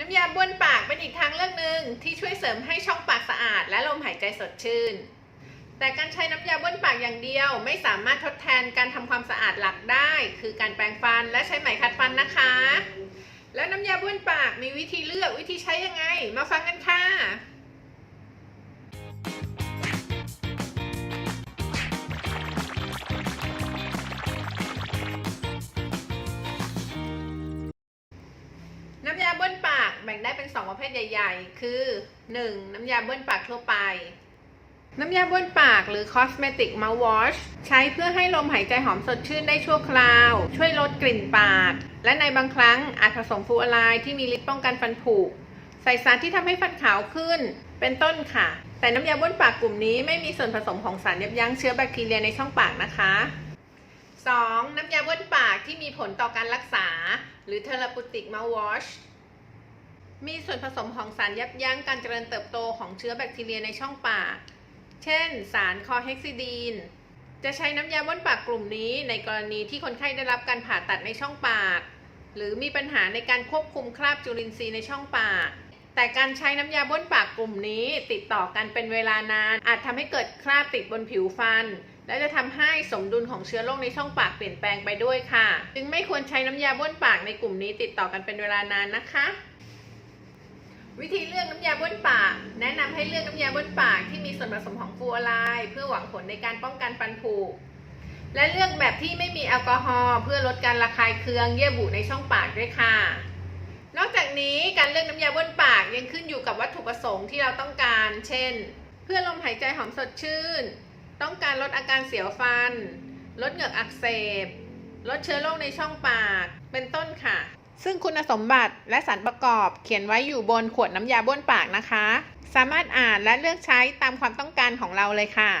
น้ำยาบ้วนปากเป็นอีกทางเลือกหนึ่งที่ช่วยเสริมให้ช่องปากสะอาด และลมหายใจสดชื่น แต่การใช้น้ำยาบ้วนปากอย่างเดียว ไม่สามารถทดแทนการทำความสะอาดหลักได้ คือการแปรงฟันและใช้ไหมขัดฟันนะคะ แล้วน้ำยาบ้วนปากมีวิธีเลือกวิธีใช้ยังไง มาฟังกันค่ะ น้ำยาบ้วนปากแบ่งได้เป็น 2 ประเภทใหญ่ ๆ คือ 1. น้ำยาบ้วนปากทั่วไป น้ำยาบ้วนปากหรือ cosmetic mouthwash ใช้เพื่อให้ลมหายใจหอมสดชื่นได้ชั่วคราว ช่วยลดกลิ่นปาก และในบางครั้งอาจผสมฟูออไรด์ที่มีฤทธิ์ป้องกันฟันผุใส่สารที่ทำให้ฟันขาวขึ้น เป็นต้นค่ะ แต่น้ำยาบ้วนปากกลุ่มนี้ไม่มีส่วนผสมของสารยับยั้งเชื้อแบคทีเรียในช่องปากนะคะ 2. น้ำยาบ้วนปากที่มีผลต่อการรักษา หรือ therapeutic mouthwash มีส่วนผสมของสารยับยั้งการเจริญเติบโตของเชื้อแบคทีเรียในช่องปาก เช่น สารคอเฮกซิดีน จะใช้น้ำยาบ้วนปากกลุ่มนี้ในกรณีที่คนไข้ได้รับการผ่าตัดในช่องปาก หรือมีปัญหาในการควบคุมคราบจุลินทรีย์ในช่องปาก แต่การใช้น้ำยาบ้วนปากกลุ่มนี้ติดต่อกันเป็นเวลานาน อาจทำให้เกิดคราบติดบนผิวฟัน และจะทำให้สมดุลของเชื้อโรคในช่องปากเปลี่ยนแปลงไปด้วยค่ะ จึงไม่ควรใช้น้ำยาบ้วนปากในกลุ่มนี้ติดต่อกันเป็นเวลานานนะคะ วิธีเลือกน้ำยาบ้วนปาก แนะนำให้เลือกน้ำยาบ้วนปากที่มีส่วนผสมของฟลูออไรด์เพื่อหวังผลในการป้องกันฟันผุและเลือกแบบที่ไม่มีแอลกอฮอล์เพื่อลดการระคายเคืองเยื่อบุในช่องปากด้วยค่ะ นอกจากนี้การเลือกน้ำยาบ้วนปากยังขึ้นอยู่กับวัตถุประสงค์ที่เราต้องการ เช่น เพื่อลมหายใจหอมสดชื่น ต้องการลดอาการเสียวฟัน ลดเหงือกอักเสบ ลดเชื้อโรคในช่องปาก เป็นต้นค่ะ ซึ่งคุณสมบัติและสารประกอบเขียนไว้อยู่บนขวดน้ำยาบ้วนปากนะคะ สามารถอ่านและเลือกใช้ตามความต้องการของเราเลยค่ะ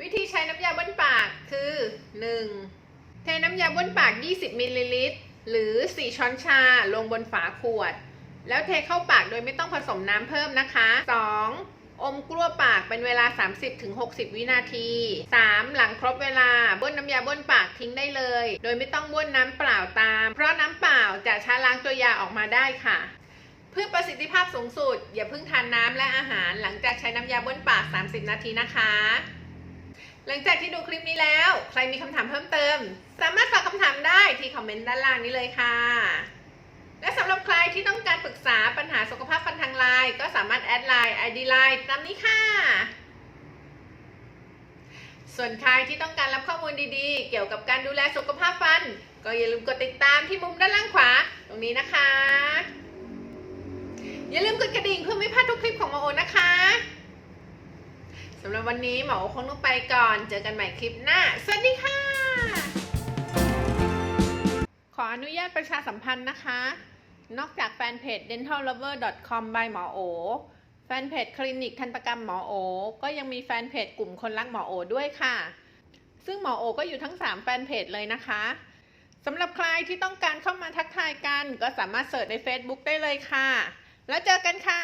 วิธีใช้น้ำยาบ้วนปากคือ 1. เทน้ำยาบ้วนปาก 20มิลลิลิตรหรือ 4 ช้อนชาลงบนฝาขวด แล้วเทเข้าปากโดยไม่ต้องผสมน้ำเพิ่มนะคะ 2. อมกลั้วปากเป็นเวลา 30-60 วินาที 3. หลังครบเวลาบ้วนน้ำยาบ้วนปากทิ้งได้เลย โดยไม่ต้องบ้วนน้ำเปล่าตาม เพราะน้ำเปล่าจะช้าล้างตัวยาออกมาได้ค่ะเพื่อประสิทธิภาพสูงสุด อย่าเพิ่งทานน้ำและอาหารหลังจากใช้น้ำยาบ้วนปาก 30 นาทีนะคะ หลังจากที่ดูคลิปนี้แล้ว ใครมีคำถามเพิ่มเติม สามารถฝากคำถามได้ที่คอมเมนต์ด้านล่างนี้เลยค่ะ และสำหรับใครที่ต้องการปรึกษาปัญหาสุขภาพฟันทางไลน์ก็สามารถแอดไลน์ ID ไลน์ตามนี้ค่ะ ส่วนใครที่ต้องการรับข้อมูลดีๆ เกี่ยวกับการดูแลสุขภาพฟัน ก็อย่าลืมกดติดตามที่มุมด้านล่างขวาตรงนี้นะคะ อย่าลืมกดกระดิ่งเพื่อไม่พลาดทุกคลิปของหมอโอนะคะสำหรับวันนี้หมอโอคงต้องไปก่อน เจอกันใหม่คลิปหน้า สวัสดีค่ะ ขออนุญาตประชาสัมพันธ์นะคะ นอกจากแฟนเพจ dentallover.com by หมอโอ แฟนเพจคลินิกทันตกรรมหมอโอ ก็ยังมีแฟนเพจกลุ่มคนรักหมอโอด้วยค่ะ ซึ่งหมอโอก็อยู่ทั้ง 3 แฟนเพจเลยนะคะสำหรับใครที่ต้องการเข้ามาทักทายกัน ก็สามารถเสิร์ชใน Facebook ได้เลยค่ะ แล้วเจอกันค่ะ